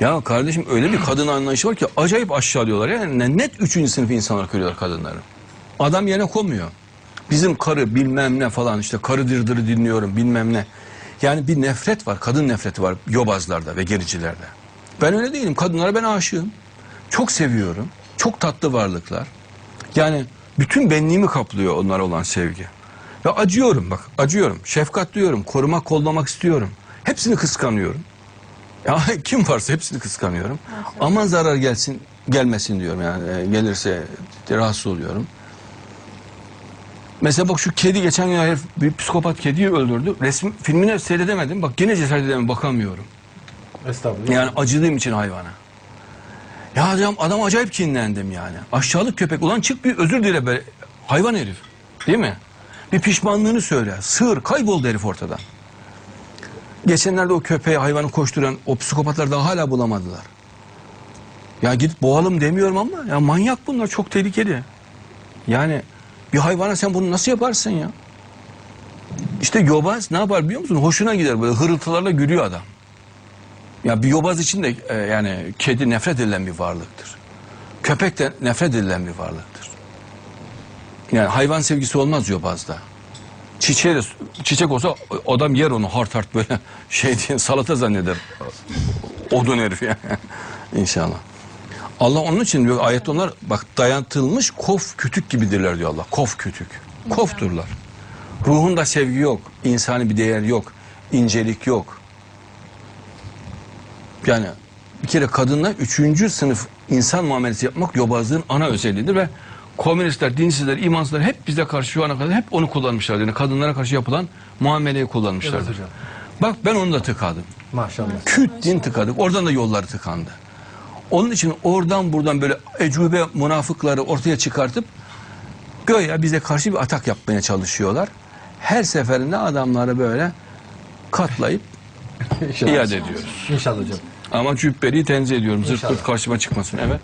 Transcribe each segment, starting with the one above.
Ya kardeşim öyle bir kadın anlayışı var ki acayip aşağılıyorlar. Yani net üçüncü sınıf insanlar görüyorlar kadınları. Adam yerine koymuyor. Bizim karı bilmem ne falan işte karı dırdırı dinliyorum bilmem ne. Yani bir nefret var, kadın nefreti var yobazlarda ve gericilerde. Ben öyle değilim. Kadınlara ben aşığım. Çok seviyorum. Çok tatlı varlıklar. Yani bütün benliğimi kaplıyor onlara olan sevgi. Ve acıyorum bak, acıyorum. Şefkat duyuyorum, korumak, kollamak istiyorum. Hepsini kıskanıyorum. Ya kim varsa hepsini kıskanıyorum. Aman zarar gelsin, gelmesin diyorum yani. E, Gelirse rahatsız oluyorum. Mesela bak şu kedi geçen gün herif bir psikopat kediyi öldürdü. Resim filmini seyredemedim. Bak yine cesaret edemem bakamıyorum. Estağfurullah. Yani acıdığım için hayvana. Ya adam, adam acayip kinlendim yani. Aşağılık köpek. Ulan çık bir özür dile be. Hayvan herif. Değil mi? Bir pişmanlığını söyle. Sığır kayboldu herif ortadan. Geçenlerde o köpeği hayvanı koşturan o psikopatlar daha hala bulamadılar. Ya gidip boğalım demiyorum ama ya manyak bunlar çok tehlikeli. Yani bir hayvana sen bunu nasıl yaparsın ya? İşte yobaz ne yapar biliyor musun? Hoşuna gider böyle hırıltılarla gülüyor adam. Ya bir yobaz için de e, yani kedi nefret edilen bir varlıktır. Köpek de nefret edilen bir varlıktır. Yani hayvan sevgisi olmaz yobazda. Çiçeğe de, çiçek olsa adam yer onu hart hart böyle şey diye salata zanneder. Odun herif yani. İnşallah. Allah onun için diyor ayette onlar bak dayatılmış kof kütük gibidirler diyor Allah. Kof kütük. Kofturlar. Ruhunda sevgi yok. insani bir değer yok. incelik yok. Yani bir kere kadınla üçüncü sınıf insan muamelesi yapmak yobazlığın ana özelliğidir ve komünistler, dinsizler, imansızlar hep bize karşı şu ana kadar hep onu kullanmışlar. Yani kadınlara karşı yapılan muameleyi kullanmışlardır. Evet hocam. Bak ben onu da tıkadım. Maşallah. Küt din tıkadık. Oradan da yolları tıkandı. Onun için oradan buradan böyle ecube münafıkları ortaya çıkartıp göya bize karşı bir atak yapmaya çalışıyorlar. Her seferinde adamları böyle katlayıp iade ediyoruz. İnşallah hocam. Ama cübbeli tenzih ediyorum. Zırt pırt karşıma çıkmasın. Evet.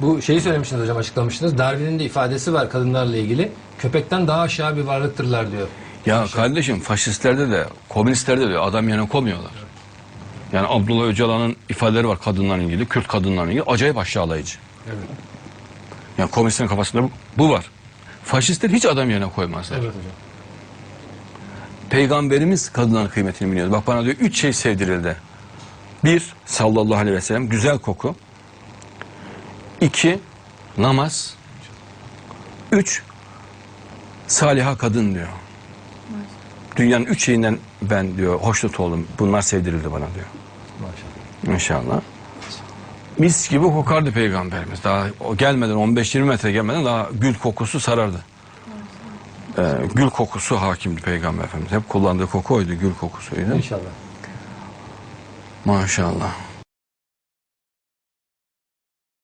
Bu şeyi söylemiştiniz hocam açıklamıştınız. Darwin'in de ifadesi var kadınlarla ilgili. Köpekten daha aşağı bir varlıktırlar diyor. Ya kardeşim faşistlerde de komünistlerde de adam yerine koymuyorlar. Yani Abdullah Öcalan'ın ifadeleri var kadınlarla ilgili, Kürt kadınlarla ilgili. Acayip aşağılayıcı. Evet. Yani komünistlerin kafasında bu, bu var. Faşistler hiç adam yerine koymazlar. Evet hocam. Peygamberimiz kadınların kıymetini biliyordu. Bak bana diyor üç şey sevdirildi. Bir, sallallahu aleyhi ve sellem güzel koku. İki, namaz. Üç, saliha kadın diyor. Dünyanın üç şeyinden ben diyor hoşnut oldum. Bunlar sevdirildi bana diyor. Maşallah. İnşallah. Mis gibi kokardı peygamberimiz. Daha o gelmeden 15-20 metre gelmeden daha gül kokusu sarardı. Ee, gül kokusu hakimdi peygamber efendimiz. Hep kullandığı koku oydu, gül kokusuydu. İnşallah. Maşallah.